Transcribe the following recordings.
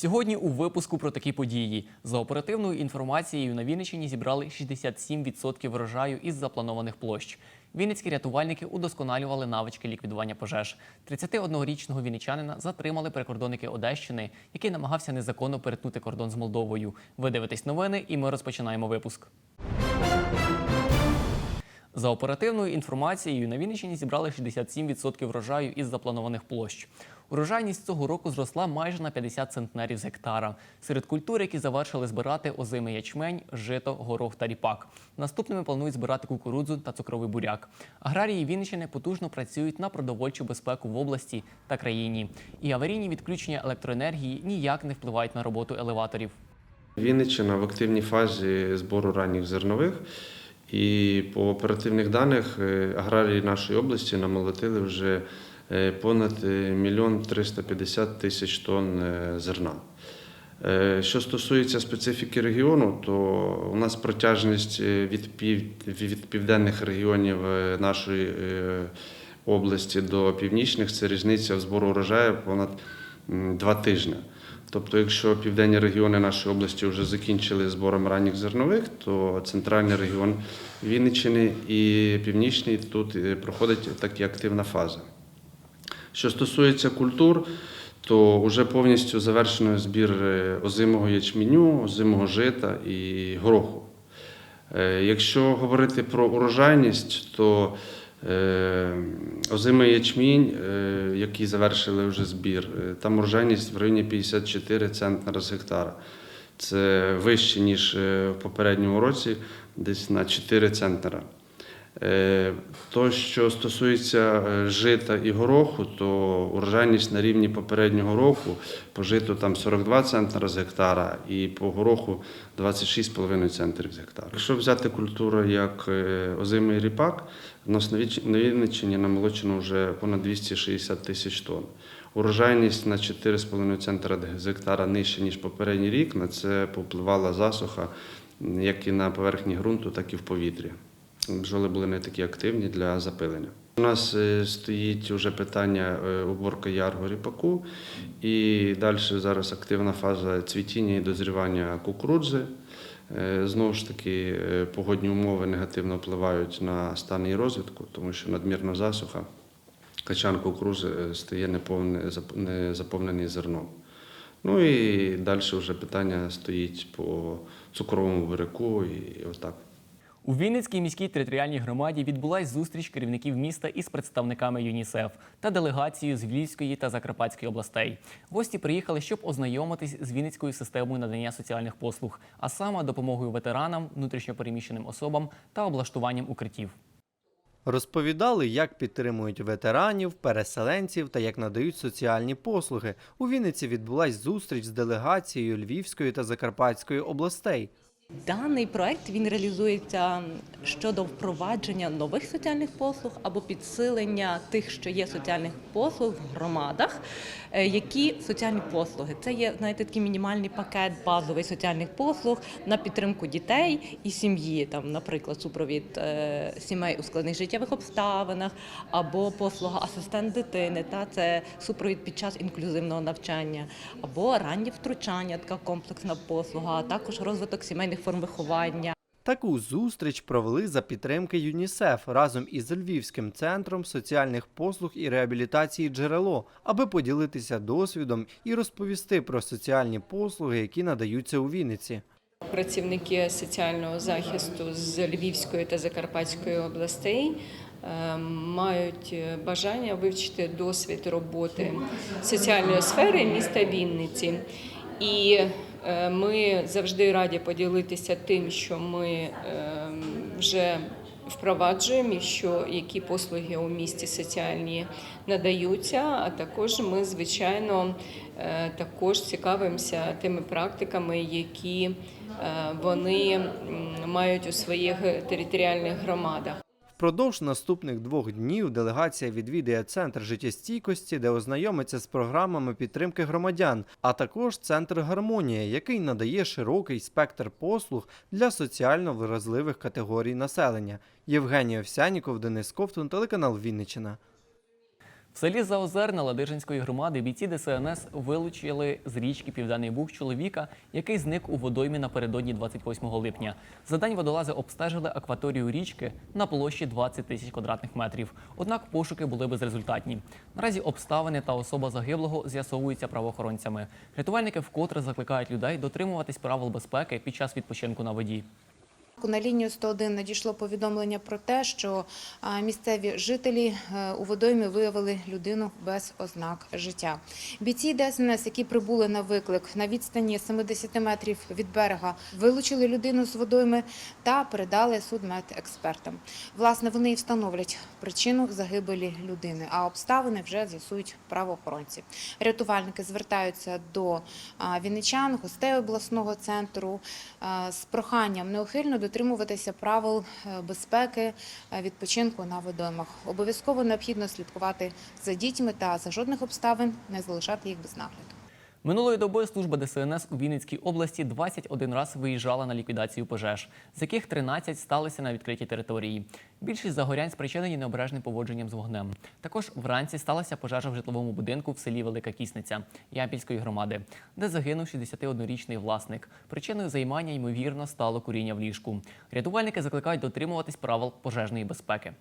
Сьогодні у випуску про такі події. За оперативною інформацією на Вінниччині зібрали 67% врожаю із запланованих площ. Вінницькі рятувальники удосконалювали навички ліквідування пожеж. 31-річного вінничанина затримали прикордонники Одещини, який намагався незаконно перетнути кордон з Молдовою. Ви дивитесь новини, і ми розпочинаємо випуск. За оперативною інформацією, на Вінниччині зібрали 67% врожаю із запланованих площ. Урожайність цього року зросла майже на 50 центнерів з гектара. Серед культур, які завершили збирати озимий ячмень, жито, горох та ріпак. Наступними планують збирати кукурудзу та цукровий буряк. Аграрії Вінниччини потужно працюють на продовольчу безпеку в області та країні. І аварійні відключення електроенергії ніяк не впливають на роботу елеваторів. Вінниччина в активній фазі збору ранніх зернових. І по оперативних даних е, аграрії нашої області намолотили вже е, понад е, мільйон 350 тисяч тонн зерна. Що стосується специфіки регіону, то у нас протяжність від, пів, від південних регіонів нашої області до північних це різниця в збору урожаю понад два тижні. Тобто, якщо південні регіони нашої області вже закінчили збором ранніх зернових, то центральний регіон Вінниччини і північний тут е, проходить така активна фаза. Що стосується культур, то вже повністю завершено збір е, озимого ячменю, озимого жита і гороху. Е, Якщо говорити про урожайність, то озимий ячмінь, е, який завершили вже збір, е, там урожайність в районі 54 центнера з гектара. Це вище, ніж е, в попередньому році, десь на 4 центнера. Е, То, що стосується е, жита і гороху, то урожайність на рівні попереднього року по житу там 42 центнера з гектара і по гороху 26,5 центрів з гектара. Якщо взяти культуру як е, озимий ріпак, у нас на Вінниччині намолочено вже понад 260 тисяч тонн. Урожайність на 4,5 центра з гектара нижче, ніж попередній рік. На це повпливала засуха як і на поверхні ґрунту, так і в повітрі бджоли були не такі активні для запилення. У нас е, стоїть вже питання е, уборки ярго ріпаку, і далі зараз активна фаза цвітіння і дозрівання кукурудзи. Е, Знову ж таки, погодні умови негативно впливають на стан її розвитку, тому що надмірна засуха, качан кукурузи стає неповне- зап- зерном. Ну і далі вже питання стоїть по цукровому буряку і отак. У Вінницькій міській територіальній громаді відбулась зустріч керівників міста із представниками ЮНІСЕФ та делегацією з Львівської та Закарпатської областей. Гості приїхали, щоб ознайомитись з Вінницькою системою надання соціальних послуг, а саме допомогою ветеранам, внутрішньопереміщеним особам та облаштуванням укриттів. Розповідали, як підтримують ветеранів, переселенців та як надають соціальні послуги. У Вінниці відбулась зустріч з делегацією Львівської та Закарпатської областей. Даний проект він реалізується щодо впровадження нових соціальних послуг або підсилення тих, що є соціальних послуг в громадах. Е, Які соціальні послуги? Це є знаєте, такий мінімальний пакет базовий соціальних послуг на підтримку дітей і сім'ї. Там, наприклад, супровід е, сімей у складних життєвих обставинах, або послуга асистент дитини, та це супровід під час інклюзивного навчання, або раннє втручання, така комплексна послуга, а також розвиток сімейних форм виховання. Таку зустріч провели за підтримки ЮНІСЕФ разом із Львівським центром соціальних послуг і реабілітації джерело, аби поділитися досвідом і розповісти про соціальні послуги, які надаються у Вінниці. Працівники соціального захисту з Львівської та Закарпатської областей е, мають бажання вивчити досвід роботи соціальної сфери міста Вінниці. І е, ми завжди раді поділитися тим, що ми е, вже впроваджуємо, і що які послуги у місті соціальні надаються. А також ми, звичайно, е, також цікавимося тими практиками, які е, вони мають у своїх територіальних громадах. Впродовж наступних двох днів делегація відвідає центр життєстійкості, де ознайомиться з програмами підтримки громадян, а також центр гармонія, який надає широкий спектр послуг для соціально вразливих категорій населення. Євгеній Овсяніков, Денис Ковтун, телеканал Вінниччина. Селі Заозерна Ладижинської громади бійці ДСНС вилучили з річки Південний Буг чоловіка, який зник у водоймі напередодні 28 липня. За день водолази обстежили акваторію річки на площі 20 тисяч квадратних метрів. Однак пошуки були безрезультатні. Наразі обставини та особа загиблого з'ясовуються правоохоронцями. Рятувальники вкотре закликають людей дотримуватись правил безпеки під час відпочинку на воді. На лінію 101 надійшло повідомлення про те, що місцеві жителі е, у водоймі виявили людину без ознак життя. Бійці ДСНС, які прибули на виклик на відстані 70 метрів від берега, вилучили людину з водойми та передали судмедекспертам. Власне, вони і встановлять причину загибелі людини, а обставини вже з'ясують правоохоронці. Рятувальники звертаються до вінничан, гостей обласного центру з проханням неухильно дотримуватися правил е, безпеки е, відпочинку на водоймах. Обов'язково необхідно слідкувати за дітьми та за жодних обставин не залишати їх без нагляду. Минулої доби служба ДСНС у Вінницькій області 21 раз виїжджала на ліквідацію пожеж, з яких 13 сталися на відкритій території. Більшість загорянь спричинені необережним поводженням з вогнем. Також вранці сталася пожежа в житловому будинку в селі Велика Кісниця Ямпільської громади, де загинув 61-річний власник. Причиною займання ймовірно стало куріння в ліжку. Рятувальники закликають дотримуватись правил пожежної безпеки.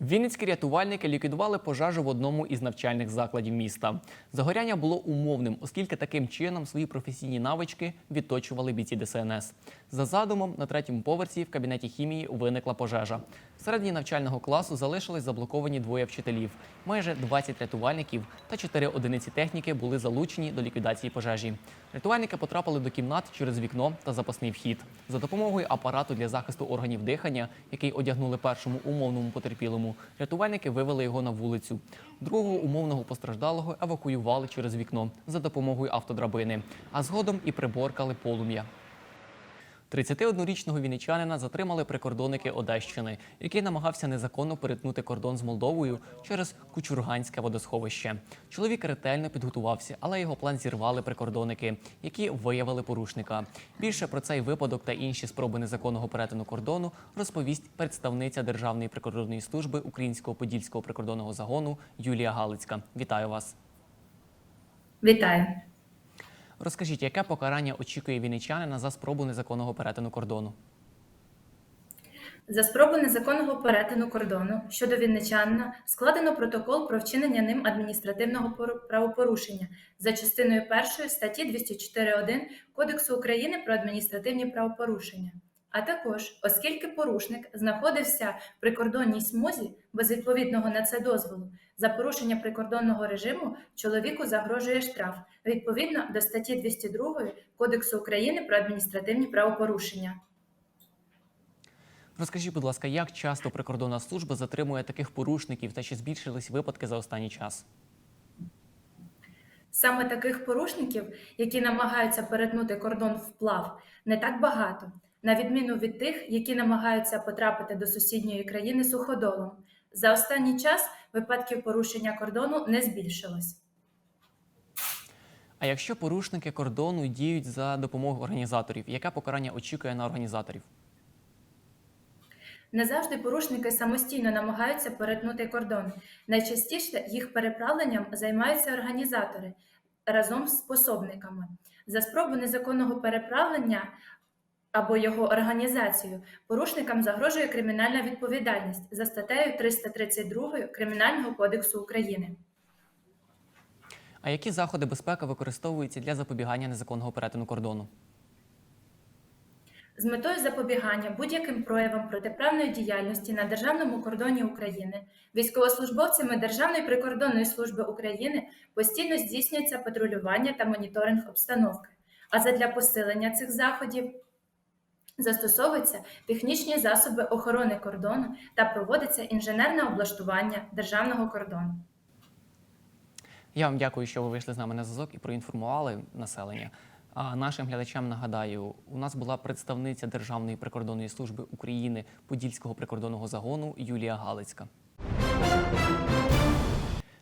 Вінницькі рятувальники ліквідували пожежу в одному із навчальних закладів міста. Загоряння було умовним, оскільки таким чином свої професійні навички відточували бійці ДСНС. За задумом, на третьому поверсі в кабінеті хімії виникла пожежа. Всередині навчального класу залишились заблоковані двоє вчителів. Майже 20 рятувальників та 4 одиниці техніки були залучені до ліквідації пожежі. Рятувальники потрапили до кімнат через вікно та запасний вхід. За допомогою апарату для захисту органів дихання, який одягнули першому умовному потерпілому, рятувальники вивели його на вулицю. Другого умовного постраждалого евакуювали через вікно за допомогою автодрабини, а згодом і приборкали полум'я. 31-річного вінничанина затримали прикордонники Одещини, який намагався незаконно перетнути кордон з Молдовою через Кучурганське водосховище. Чоловік ретельно підготувався, але його план зірвали прикордонники, які виявили порушника. Більше про цей випадок та інші спроби незаконного перетину кордону розповість представниця Державної прикордонної служби Українського подільського прикордонного загону Юлія Галицька. Вітаю вас! Вітаю. Розкажіть, яке покарання очікує вінничанина за спробу незаконного перетину кордону? За спробу незаконного перетину кордону щодо вінничанина складено протокол про вчинення ним адміністративного правопорушення за частиною 1 статті 204.1 Кодексу України про адміністративні правопорушення. А також, оскільки порушник знаходився в прикордонній смузі без відповідного на це дозволу, за порушення прикордонного режиму чоловіку загрожує штраф відповідно до статті 202 Кодексу України про адміністративні правопорушення. Розкажіть, будь ласка, як часто прикордонна служба затримує таких порушників та чи збільшились випадки за останній час? Саме таких порушників, які намагаються перетнути кордон вплав, не так багато, на відміну від тих, які намагаються потрапити до сусідньої країни суходолом. За останній час випадків порушення кордону не збільшилось. А якщо порушники кордону діють за допомогою організаторів, яке покарання очікує на організаторів? Не завжди порушники самостійно намагаються перетнути кордон. Найчастіше їх переправленням займаються організатори разом з пособниками. За спробу незаконного переправлення або його організацію порушникам загрожує кримінальна відповідальність за статтею 332 Кримінального кодексу України. А які заходи безпеки використовуються для запобігання незаконного перетину кордону? З метою запобігання будь-яким проявам протиправної діяльності на державному кордоні України військовослужбовцями Державної прикордонної служби України постійно здійснюється патрулювання та моніторинг обстановки. А задля посилення цих заходів застосовуються технічні засоби охорони кордону та проводиться інженерне облаштування державного кордону. Я вам дякую, що ви вийшли з нами на зв'язок і проінформували населення. А нашим глядачам нагадаю, у нас була представниця Державної прикордонної служби України Подільського прикордонного загону Юлія Галицька.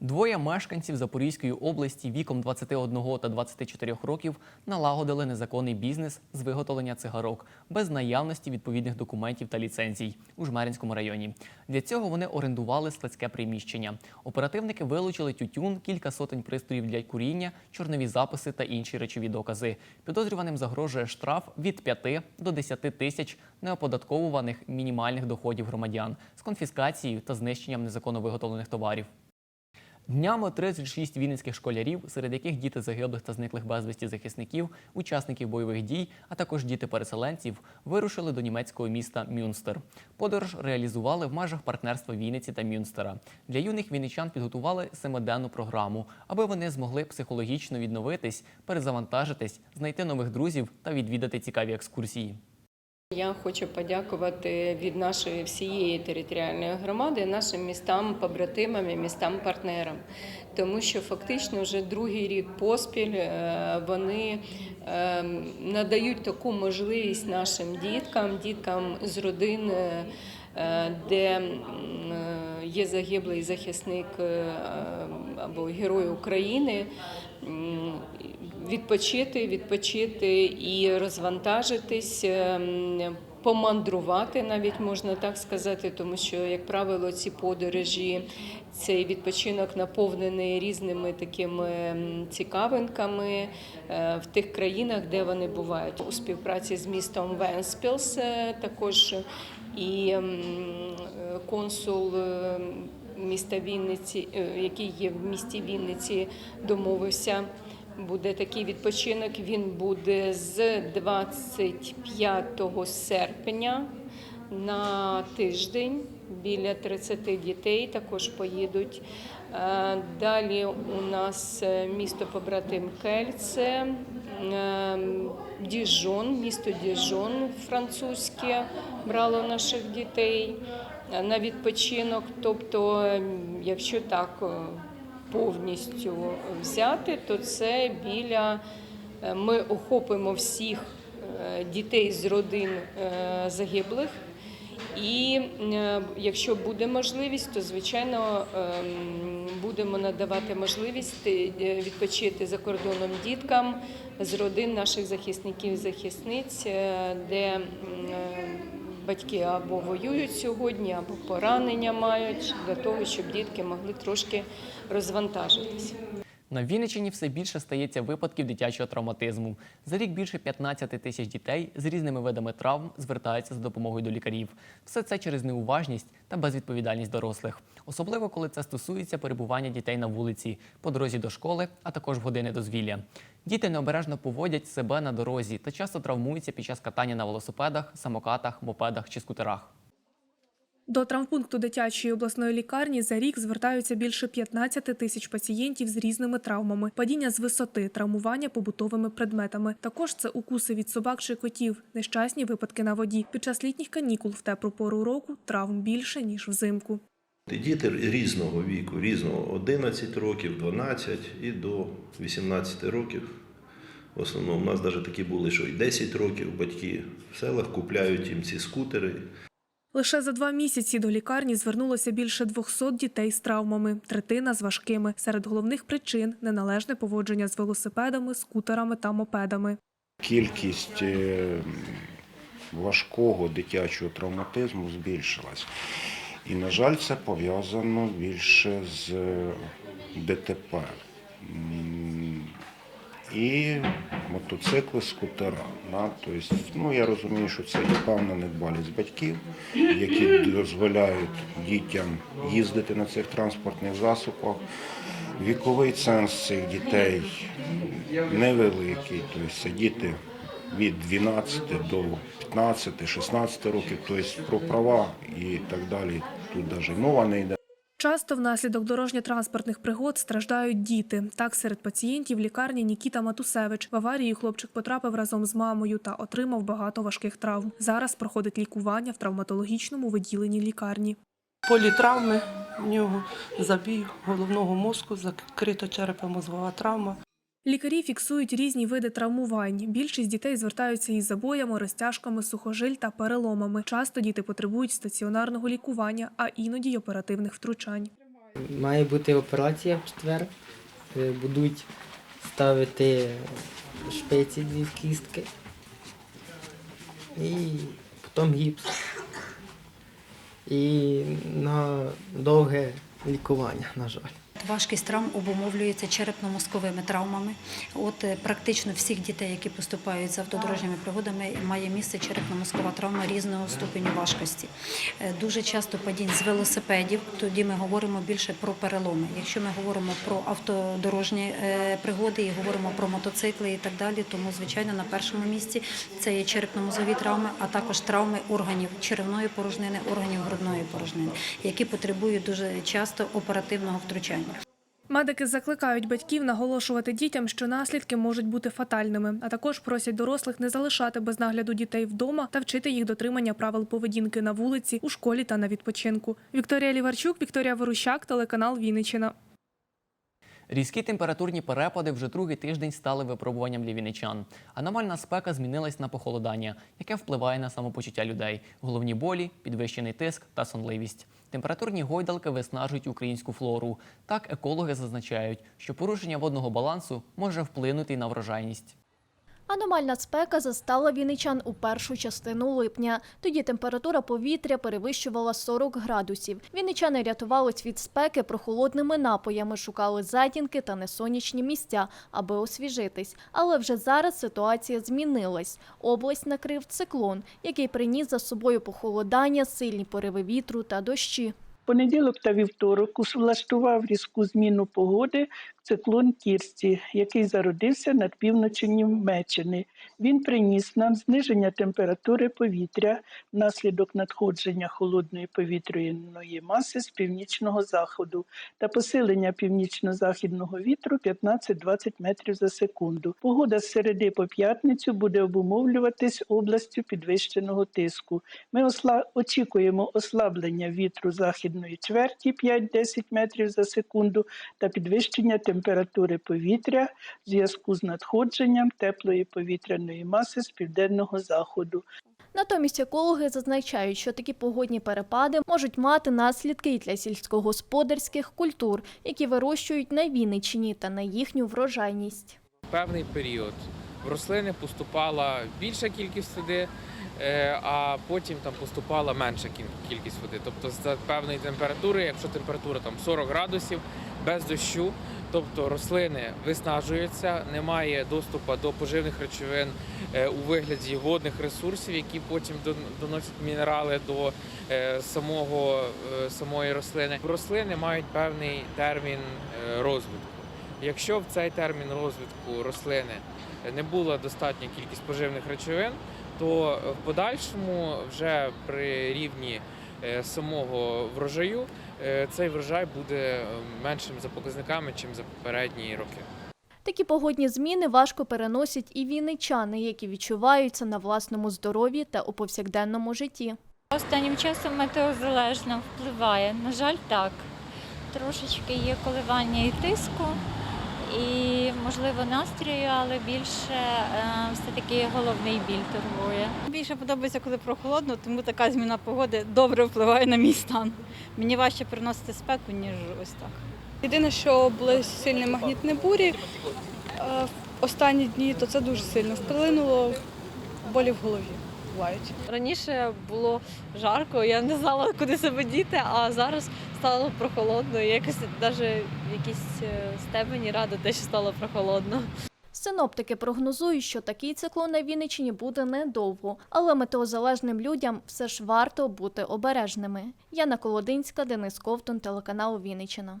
Двоє мешканців Запорізької області віком 21 та 24 років налагодили незаконний бізнес з виготовлення цигарок без наявності відповідних документів та ліцензій у Жмеринському районі. Для цього вони орендували складське приміщення. Оперативники вилучили тютюн, кілька сотень пристроїв для куріння, чорнові записи та інші речові докази. Підозрюваним загрожує штраф від 5 до 10 тисяч неоподатковуваних мінімальних доходів громадян з конфіскацією та знищенням незаконно виготовлених товарів. Днями 36 вінницьких школярів, серед яких діти загиблих та зниклих безвісті захисників, учасників бойових дій, а також діти переселенців, вирушили до німецького міста Мюнстер. Подорож реалізували в межах партнерства Вінниці та Мюнстера. Для юних вінничан підготували семиденну програму, аби вони змогли психологічно відновитись, перезавантажитись, знайти нових друзів та відвідати цікаві екскурсії. Я хочу подякувати від нашої всієї територіальної громади нашим містам, побратимам і містам партнерам, тому що фактично вже другий рік поспіль е, вони е, надають таку можливість нашим діткам, діткам з родин. е, Де є загиблий захисник або герой України, відпочити, відпочити і розвантажитись, ем, помандрувати, навіть можна так сказати, тому що, як правило, ці подорожі, цей відпочинок наповнений різними такими ем, цікавинками е, в тих країнах, де вони бувають. У співпраці з містом Венспілс е, також і ем, консул. е, Міста Вінниці, який є в місті Вінниці, домовився Буде такий відпочинок. Він буде з 25 серпня на тиждень. Біля 30 дітей також поїдуть. Е, Далі у нас місто побратим Кельце, е, Діжон, місто Діжон французьке брало наших дітей на відпочинок. Тобто, е, якщо так е, повністю взяти, то це біля е, ми охопимо всіх е, дітей з родин е, загиблих. І якщо буде можливість, то звичайно ем, будемо надавати можливість відпочити за кордоном діткам з родин наших захисників і захисниць, де батьки або воюють сьогодні, або поранення мають для того, щоб дітки могли трошки розвантажитися. На Вінниччині все більше стається випадків дитячого травматизму. За рік більше 15 тисяч дітей з різними видами травм звертаються за допомогою до лікарів. Все це через неуважність та безвідповідальність дорослих, особливо коли це стосується перебування дітей на вулиці, по дорозі до школи, а також в години дозвілля. Діти необережно поводять себе на дорозі та часто травмуються під час катання на велосипедах, самокатах, мопедах чи скутерах. До травмпункту дитячої обласної лікарні за рік звертаються більше 15 тисяч пацієнтів з різними травмами, падіння з висоти, травмування побутовими предметами. Також це укуси від собак чи котів, нещасні випадки на воді. Під час літніх канікул в теплу пору року травм більше ніж взимку. Діти різного віку, різного 11 років, 12 і до 18 років. В основному у нас навіть такі були, що і 10 років батьки в селах купляють їм ці скутери. Лише за два місяці до лікарні звернулося більше 200 дітей з травмами, третина з важкими. Серед головних причин неналежне поводження з велосипедами, скутерами та мопедами. кількість е, важкого дитячого травматизму збільшилась. І, на жаль, це пов'язано більше з е, ДТП. І мотоцикли, скутера. Да? Тобто, ну, я розумію, що це є певна недбалість батьків, які дозволяють дітям їздити на цих транспортних засобах. Віковий ценз цих дітей невеликий, тобто діти від 12 до 15, 16 років, тобто про права і так далі. Тут навіть мова не йде. Часто внаслідок дорожньо-транспортних пригод страждають діти. Так, серед пацієнтів лікарні Нікіта Матусевич. В аварії хлопчик потрапив разом з мамою та отримав багато важких травм. Зараз проходить лікування в травматологічному виділенні лікарні. політравми в нього, забій головного мозку, закрита черепно-мозгова травма. Лікарі фіксують різні види травмувань. Більшість дітей звертаються із забоями, розтяжками, сухожиль та переломами. Часто діти потребують стаціонарного лікування, а іноді й оперативних втручань. Має бути операція в четвер. Е, Будуть ставити шпиці дві кістки і потім гіпс. І на довге лікування, на жаль. Важкість травм обумовлюється черепно-мозковими травмами. От е, практично всіх дітей, які поступають з автодорожніми пригодами, має місце черепно-мозкова травма різного ступеню важкості. Е, Дуже часто падінь з велосипедів. Тоді ми говоримо більше про переломи. Якщо ми говоримо про автодорожні е, пригоди і говоримо про мотоцикли і так далі, тому звичайно на першому місці це є черепно-мозові травми, а також травми органів черевної порожнини, органів грудної порожнини, які потребують дуже часто оперативного втручання. Медики закликають батьків наголошувати дітям, що наслідки можуть бути фатальними, а також просять дорослих не залишати без нагляду дітей вдома та вчити їх дотримання правил поведінки на вулиці, у школі та на відпочинку. Вікторія Ліварчук, Вікторія Ворущак, телеканал Вінниччина. Різкі температурні перепади вже другий тиждень стали випробуванням для вінничан. Аномальна спека змінилась на похолодання, яке впливає на самопочуття людей. Головні болі, підвищений тиск та сонливість. Температурні гойдалки виснажують українську флору. Так екологи зазначають, що порушення водного балансу може вплинути на врожайність. Аномальна спека застала вінничан у першу частину липня. Тоді температура повітря перевищувала 40 градусів. Вінничани рятувались від спеки прохолодними напоями, шукали затінки та несонячні місця, аби освіжитись. Але вже зараз ситуація змінилась. Область накрив циклон, який приніс за собою похолодання, сильні пориви вітру та дощі. Понеділок та вівторок влаштував різку зміну погоди циклон Кірсті, який зародився над півночі Німеччини. Він приніс нам зниження температури повітря внаслідок надходження холодної повітряної маси з північного заходу та посилення північно-західного вітру 15-20 метрів за секунду. Погода з середи по п'ятницю буде обумовлюватись областю підвищеного тиску. Ми осла... очікуємо ослаблення вітру західної чверті 5-10 метрів за секунду та підвищення температури повітря в зв'язку з надходженням теплої повітряної маси з південного заходу. Натомість екологи зазначають, що такі погодні перепади можуть мати наслідки і для сільськогосподарських культур, які вирощують на Вінниччині та на їхню врожайність. певний період в рослини поступала більша кількість води, а потім там поступала менша кіль- кількість води. Тобто за певної температури, якщо температура там 40 градусів без дощу, тобто рослини виснажуються, немає доступу до поживних речовин е, у вигляді водних ресурсів, які потім дон- доносять мінерали до е, самого, е, самої рослини. Рослини мають певний термін е, розвитку. Якщо в цей термін розвитку рослини не була достатня кількість поживних речовин, то в подальшому вже при рівні е, самого врожаю е, цей врожай буде е, меншим за показниками, ніж за попередні роки. Такі погодні зміни важко переносять і вінничани, які відчуваються на власному здоров'ї та у повсякденному житті. Останнім часом метеозалежно впливає. На жаль, так. Трошечки є коливання і тиску, і, можливо, настрою, але більше е, все-таки головний біль турбує. Більше подобається, коли прохолодно, тому така зміна погоди добре впливає на мій стан. Мені важче переносити спеку, ніж ось так. Єдине, що були сильні магнітні бурі е, в останні дні, то це дуже сильно вплинуло болі в голові. Бувають. Раніше було жарко, я не знала, куди себе діти, а зараз стало прохолодно. І якось навіть в якійсь е, степені рада те, що стало прохолодно. Синоптики прогнозують, що такий циклон на Вінниччині буде недовго, але метеозалежним людям все ж варто бути обережними. Яна Колодинська, Денис Ковтун, телеканал Вінниччина.